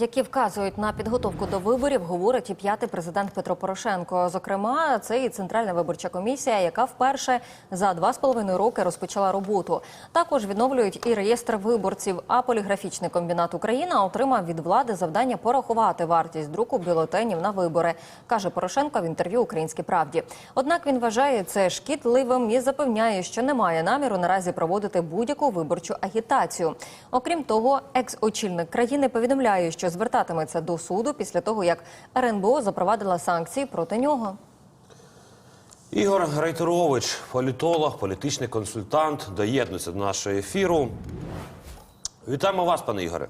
які вказують на підготовку до виборів, говорить і п'ятий президент Петро Порошенко. Зокрема, це і центральна виборча комісія, яка вперше за два з половиною роки розпочала роботу. Також відновлюють і реєстр виборців. А поліграфічний комбінат Україна отримав від влади завдання порахувати вартість друку бюлетенів на вибори, каже Порошенко в інтерв'ю Українській правді. Однак він вважає це шкідливим і запевняє, що немає наміру наразі проводити будь-яку виборчу агітацію. Окрім того, екс-очільник країни повідомляє, що звертатиметься до суду після того, як РНБО запровадила санкції проти нього. Ігор Рейтерович, політолог, політичний консультант, доєднується до нашого ефіру. Вітаємо вас, пане Ігоре.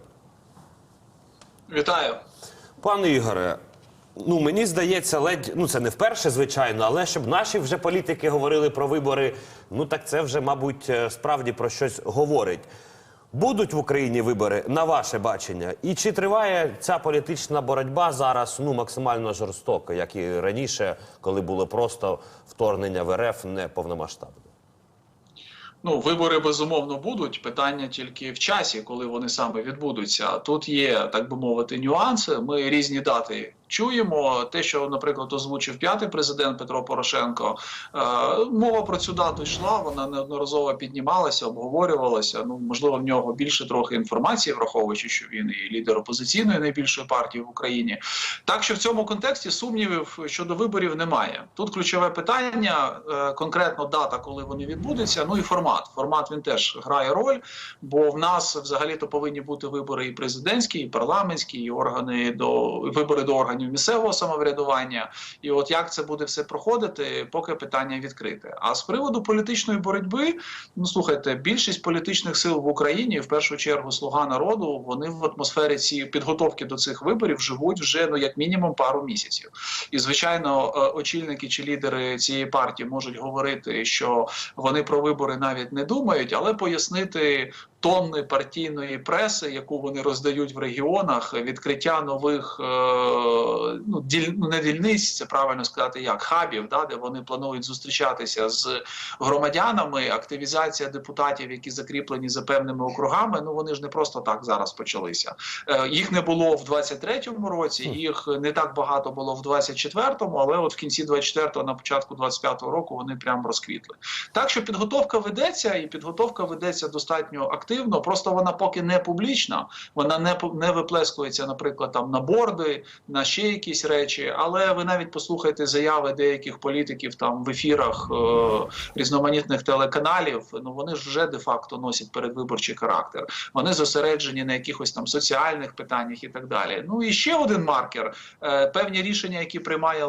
Вітаю. Пане Ігоре, ну мені здається, ледь ну це не вперше, звичайно, але щоб наші вже політики говорили про вибори, ну так це вже, мабуть, е, справді про щось говорить. Будуть в Україні вибори на ваше бачення, і чи триває ця політична боротьба зараз ну максимально жорстоко, як і раніше, коли було просто вторгнення в РФ не повномасштабне? Ну, вибори безумовно будуть. Питання тільки в часі, коли вони саме відбудуться. Тут є, так би мовити, нюанси. Ми різні дати чуємо. Те, що, наприклад, озвучив п'ятий президент Петро Порошенко, е, мова про цю дату йшла. Вона неодноразово піднімалася, обговорювалася. Ну, можливо, в нього більше трохи інформації, враховуючи, що він і лідер опозиційної найбільшої партії в Україні. Так що в цьому контексті сумнівів щодо виборів немає. Тут ключове питання, е, конкретно дата, коли вони відбудуться. Ну і формат. Формат він теж грає роль, бо в нас взагалі то повинні бути вибори і президентські, і парламентські, і органи до вибори до органів місцевого самоврядування. І от як це буде все проходити, поки питання відкрите. А з приводу політичної боротьби, ну слухайте, більшість політичних сил в Україні, в першу чергу, слуга народу, вони в атмосфері цієї підготовки до цих виборів живуть вже ну як мінімум пару місяців. І звичайно, е, очільники чи лідери цієї партії можуть говорити, що вони про вибори навіть не думають, але пояснити тонни партійної преси, яку вони роздають в регіонах, відкриття нових е, ну, діль, ну, не дільниць, це правильно сказати, як хабів, да, де вони планують зустрічатися з громадянами. Активізація депутатів, які закріплені за певними округами. Ну вони ж не просто так зараз почалися. Е, їх не було в 23-му році, їх не так багато було в 24-му, але от в кінці 24-го, на початку 25-го року вони прям розквітли. Так що підготовка ведеться, і підготовка ведеться достатньо активно. Просто вона поки не публічна, вона не не виплескується, наприклад, там на борди, на ще якісь речі. Але ви навіть послухайте заяви деяких політиків там в ефірах е, різноманітних телеканалів. Ну вони ж вже де-факто носять передвиборчий характер. Вони зосереджені на якихось там соціальних питаннях і так далі. Ну і ще один маркер: е, певні рішення, які приймає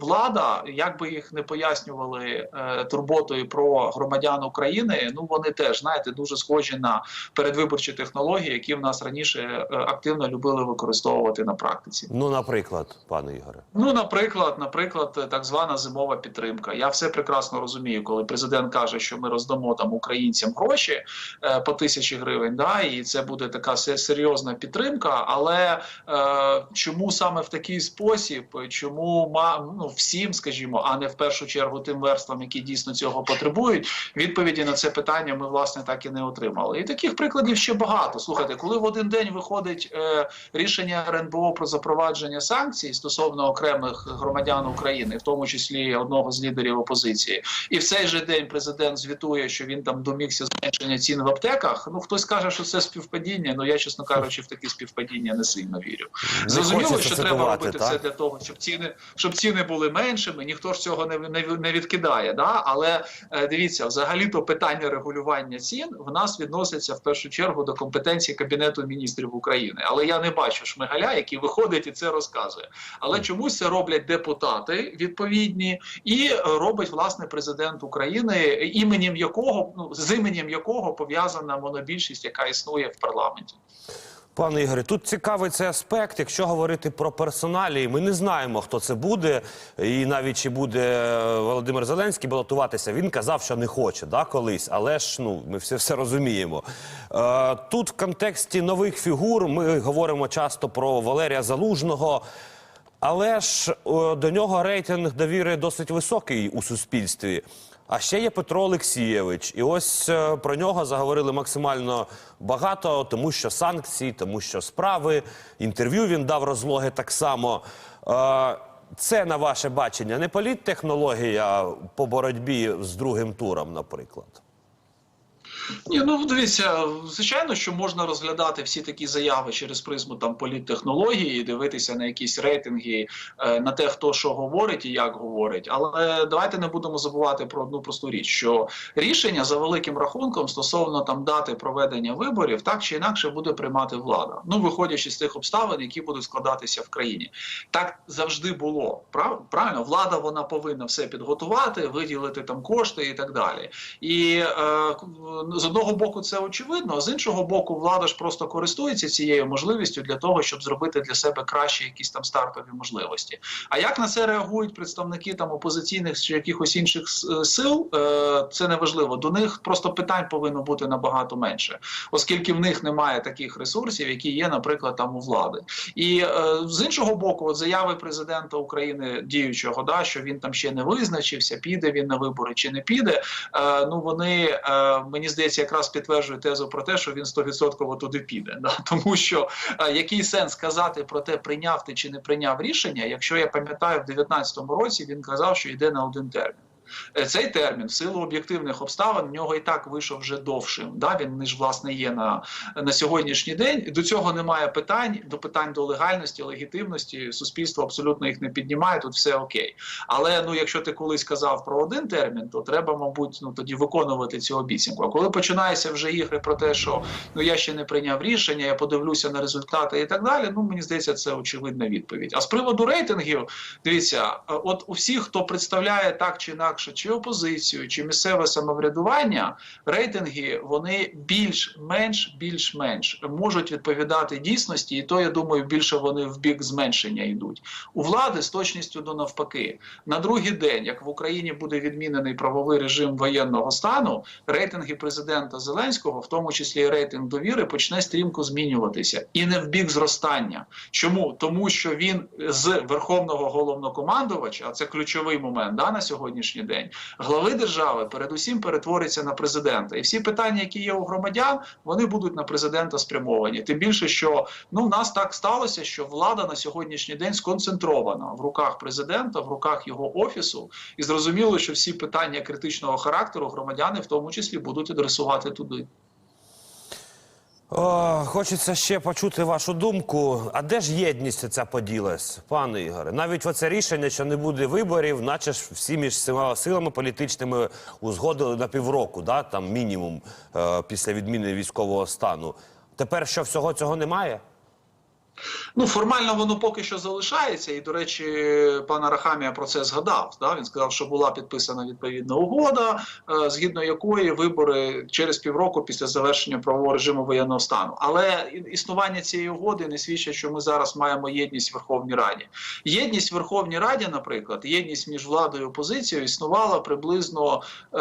влада, як би їх не пояснювали е, турботою про громадян України. Ну вони теж знаєте дуже схожі на передвиборчі технології, які в нас раніше е, активно любили використовувати на практиці. Ну, наприклад, пане Ігоре. Ну, наприклад, наприклад, так звана зимова підтримка. Я все прекрасно розумію, коли президент каже, що ми роздамо там українцям гроші е, по тисячі гривень, да, і це буде така се- серйозна підтримка. Але е, чому саме в такий спосіб, чому ма ну всім, скажімо, а не в першу чергу тим верствам, які дійсно цього потребують, відповіді на це питання ми власне так і не отримали. І таких прикладів ще багато. Слухайте, коли в один день виходить е, рішення РНБО про запровадження санкцій стосовно окремих громадян України, в тому числі одного з лідерів опозиції, і в цей же день президент звітує, що він там домігся зменшення цін в аптеках. Ну хтось каже, що це співпадіння. Ну я чесно кажучи, в такі співпадіння не сильно вірю. Не Зрозуміло, що треба робити так? це для того, щоб ціни щоб ціни були меншими. Ніхто ж цього не, не, не відкидає. Да? Але е, дивіться, взагалі то питання регулювання цін в нас відноситься в першу чергу до компетенції Кабінету міністрів України. Але я не бачу шмигаля, який виходить і це розказує. Але чомусь це роблять депутати відповідні, і робить власне президент України, іменем якого ну з іменем якого пов'язана монобільшість, яка існує в парламенті. Пане Ігоре, тут цікавий цей аспект. Якщо говорити про персоналі, ми не знаємо, хто це буде, і навіть чи буде Володимир Зеленський балотуватися. Він казав, що не хоче, да, колись, але ж ну ми все, все розуміємо. Е, тут в контексті нових фігур ми говоримо часто про Валерія Залужного. Але ж е, до нього рейтинг довіри досить високий у суспільстві. А ще є Петро Олексійович, і ось е, про нього заговорили максимально багато, тому що санкції, тому що справи, інтерв'ю він дав розлоги так само. Е, Це на ваше бачення не політтехнологія по боротьбі з другим туром, наприклад. Ні, ну дивіться, звичайно, що можна розглядати всі такі заяви через призму там політтехнології, дивитися на якісь рейтинги, е, на те, хто що говорить і як говорить. Але давайте не будемо забувати про одну просту річ: що рішення за великим рахунком стосовно там дати проведення виборів, так чи інакше буде приймати влада. Ну виходячи з тих обставин, які будуть складатися в країні. Так завжди було. Прав- Правильно, влада вона повинна все підготувати, виділити там кошти і так далі. І е, з одного боку це очевидно, а з іншого боку, влада ж просто користується цією можливістю для того, щоб зробити для себе кращі якісь там стартові можливості. А як на це реагують представники там опозиційних чи якихось інших сил, е, це не важливо. До них просто питань повинно бути набагато менше, оскільки в них немає таких ресурсів, які є, наприклад, там у влади. І е, з іншого боку, от заяви президента України діючого, да, що він там ще не визначився, піде він на вибори чи не піде. Е, ну вони е, мені здається, якраз підтверджує тезу про те, що він 100% туди піде. Да? Тому що е, який сенс казати про те, прийняв ти чи не прийняв рішення, якщо я пам'ятаю, в 2019 році він казав, що йде на один термін. Е, Цей термін, в силу об'єктивних обставин, в нього і так вийшов вже довшим. Да? Він не ж власне є на, на сьогоднішній день. До цього немає питань, до питань до легальності, легітимності. Суспільство абсолютно їх не піднімає. Тут все окей. Але ну, якщо ти колись казав про один термін, то треба, мабуть, ну тоді виконувати цю обіцянку. А коли починаються вже ігри про те, що ну я ще не прийняв рішення, я подивлюся на результати і так далі. Ну мені здається, це очевидна відповідь. А з приводу рейтингів, дивіться, е, от у всіх, хто представляє так чи інакше, чи опозицію, чи місцеве самоврядування, рейтинги вони більш-менш більш-менш можуть відповідати дійсності, і то я думаю, більше вони в бік зменшення йдуть. У влади з точністю до навпаки. На другий день, як в Україні буде відмінений правовий режим воєнного стану, рейтинги президента Зеленського, в тому числі і рейтинг довіри, почне стрімко змінюватися і не в бік зростання. Чому? Тому що він з верховного головнокомандувача, а це ключовий момент да, на сьогоднішній день, глави держави передусім перетвориться на президента. І всі питання, які є у громадян, вони будуть на президента спрямовані. Тим більше, що ну в нас так сталося, що влада на сьогоднішній день сконцентрована в руках президента, в руках його офісу, і зрозуміло, що всі питання критичного характеру громадяни в тому числі будуть адресувати туди. О, хочеться ще почути вашу думку. А де ж єдність ця поділась, пане Ігоре? Навіть оце рішення, що не буде виборів, наче ж всі між силами політичними узгодили на півроку, да? там мінімум е, після відміни військового стану. Тепер що всього цього немає? Ну, формально воно поки що залишається, і до речі, пан Арахамія про це згадав. Да? Він сказав, що була підписана відповідна угода, е, згідно якої вибори через півроку після завершення правового режиму воєнного стану. Але існування цієї угоди не свідчить, що ми зараз маємо єдність в Верховній Раді. Єдність в Верховній Раді, наприклад, єдність між владою і опозицією існувала приблизно. Е,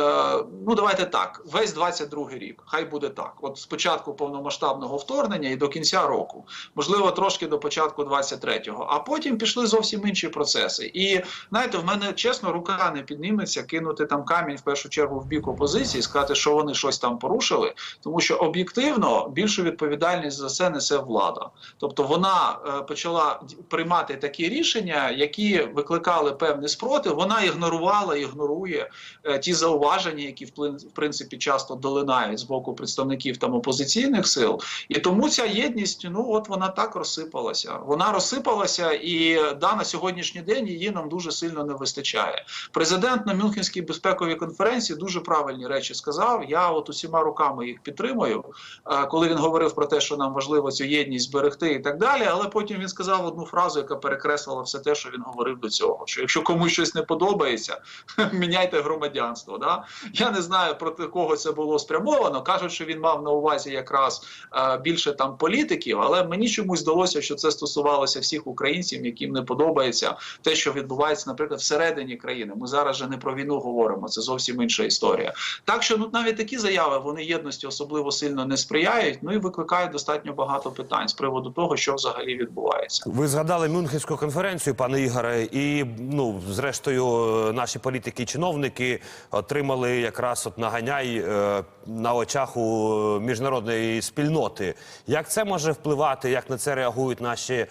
ну давайте так, весь 22-й рік. Хай буде так. От з початку повномасштабного вторгнення і до кінця року, можливо, трошки до початку 23-го, а потім пішли зовсім інші процеси. І знаєте, в мене чесно рука не підніметься кинути там камінь в першу чергу в бік опозиції, сказати, що вони щось там порушили, тому що об'єктивно більшу відповідальність за це несе влада. Тобто вона е, почала приймати такі рішення, які викликали певний спротив. Вона ігнорувала, ігнорує е, ті зауваження, які в принципі часто долинають з боку представників там опозиційних сил. І тому ця єдність, ну от вона так розсипалася. Вона розсипалася, і да, на сьогоднішній день її нам дуже сильно не вистачає. Президент на Мюнхенській безпековій конференції дуже правильні речі сказав. Я от усіма руками їх підтримую, е, коли він говорив про те, що нам важливо цю єдність зберегти і так далі. Але потім він сказав одну фразу, яка перекреслила все те, що він говорив до цього. Що якщо комусь щось не подобається, міняйте громадянство. Да? Я не знаю проти кого це було спрямовано. кажуть, що він мав на увазі якраз е, більше там політиків, але мені чомусь здалося. Здалося, що це стосувалося всіх українців, яким не подобається те, що відбувається, наприклад, всередині країни. Ми зараз же не про війну говоримо. Це зовсім інша історія. Так що ну навіть такі заяви вони єдності особливо сильно не сприяють. Ну і викликають достатньо багато питань з приводу того, що взагалі відбувається. Ви згадали Мюнхенську конференцію, пане Ігоре, і ну, зрештою, наші політики і чиновники отримали якраз от наганяй е, на очах у міжнародної спільноти. Як це може впливати? Як на це реагують наші е,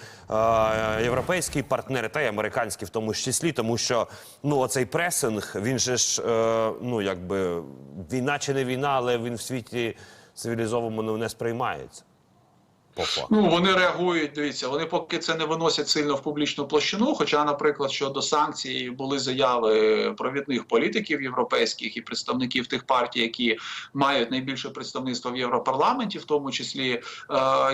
європейські партнери та й американські, в тому числі, тому що ну оцей пресинг, він же ж е, ну якби війна чи не війна, але він в світі цивілізованому не сприймається. По факту. Ну вони реагують. Дивіться, вони поки це не виносять сильно в публічну площину. Хоча, наприклад, щодо санкцій були заяви провідних політиків європейських і представників тих партій, які мають найбільше представництво в Європарламенті, в тому числі. Е,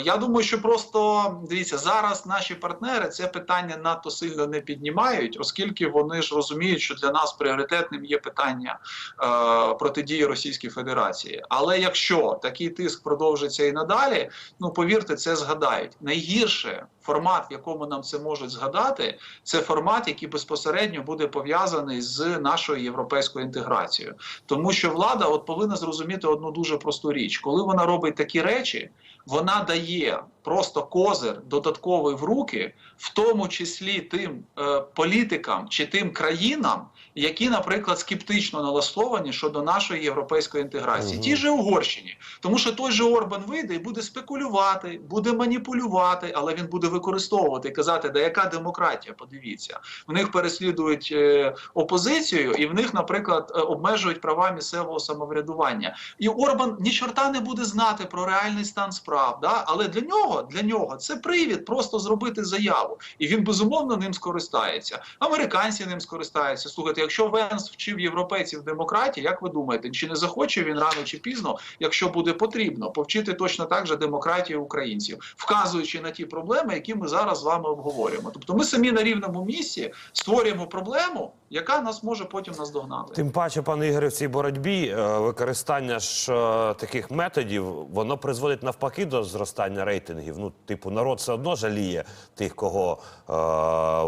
я думаю, що просто дивіться зараз наші партнери це питання надто сильно не піднімають, оскільки вони ж розуміють, що для нас пріоритетним є питання е, протидії Російській Федерації. Але якщо такий тиск продовжиться і надалі, ну повірте, це згадають. Найгірше формат, в якому нам це можуть згадати, це формат, який безпосередньо буде пов'язаний з нашою європейською інтеграцією. Тому що влада от повинна зрозуміти одну дуже просту річ, коли вона робить такі речі, вона дає просто козир додатковий в руки, в тому числі тим е, політикам чи тим країнам, які, наприклад, скептично налаштовані щодо нашої європейської інтеграції, Мгм. ті же Угорщині, тому що той же Орбан вийде і буде спекулювати, буде маніпулювати, але він буде використовувати і казати, да яка демократія? Подивіться, в них переслідують е, опозицію, і в них, наприклад, е, обмежують права місцевого самоврядування. І Орбан ні чорта не буде знати про реальний стан справ. Да? Але для нього, для нього це привід просто зробити заяву, і він безумовно ним скористається. Американці ним скористаються. Слухайте, якщо Венс вчив європейців демократії, як ви думаєте, чи не захоче він рано чи пізно, якщо буде потрібно, повчити точно так же демократію українців, вказуючи на ті проблеми, які ми зараз з вами обговорюємо. Тобто, ми самі на рівному місці створюємо проблему, яка нас може потім наздогнати. Тим паче, пане Ігоре, в цій боротьбі е, використання ж е, таких методів воно призводить навпаки до зростання рейтингів. Ну, типу, народ все одно жаліє тих, кого е,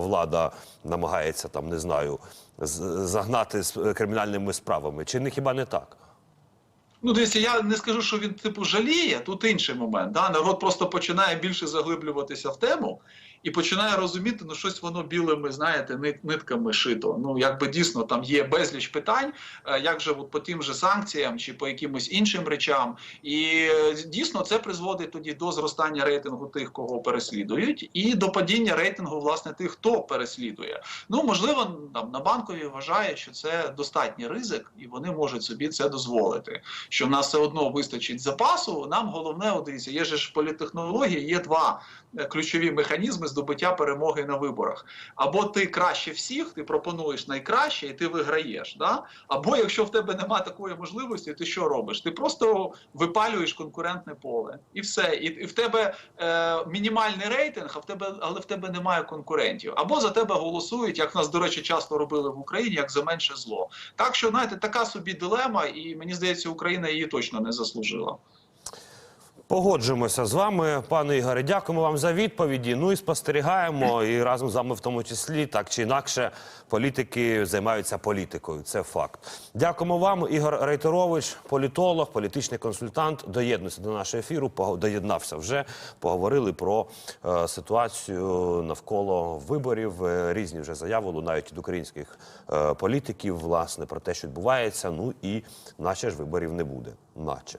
влада намагається там, не знаю, загнати з кримінальними справами. Чи не хіба не так? Ну, дивіться, я не скажу, що він типу жаліє. Тут інший момент. Да? Народ просто починає більше заглиблюватися в тему і починає розуміти, ну щось воно білими, знаєте, нитками шито. Ну якби дійсно там є безліч питань, е, як же от по тим же санкціям чи по якимось іншим речам. І е, дійсно це призводить тоді до зростання рейтингу тих, кого переслідують, і до падіння рейтингу власне тих, хто переслідує. Ну можливо, там на банкові вважає, що це достатній ризик, і вони можуть собі це дозволити. Що в нас все одно вистачить запасу. Нам головне, от дивіться, є ж політехнології, є два ключові механізми здобуття перемоги на виборах. Або ти краще всіх, ти пропонуєш найкраще, і ти виграєш. Да? Або якщо в тебе немає такої можливості, ти що робиш? Ти просто випалюєш конкурентне поле, і все. І, і в тебе е, мінімальний рейтинг, а в тебе, але в тебе немає конкурентів. Або за тебе голосують, як нас, до речі, часто робили в Україні, як за менше зло. Так що, знаєте, така собі дилема, і мені здається, Україна її точно не заслужила. Погоджуємося з вами, пане Ігоре. Дякуємо вам за відповіді. Ну і спостерігаємо. І разом з вами, в тому числі, так чи інакше, політики займаються політикою. Це факт. Дякуємо вам, Ігор Рейтерович, політолог, політичний консультант. Доєднується до нашого ефіру. Доєднався вже. Поговорили про е, ситуацію навколо виборів. Е, Різні вже заяви лунають від українських е, політиків, власне, про те, що відбувається. Ну і наче ж виборів не буде, наче.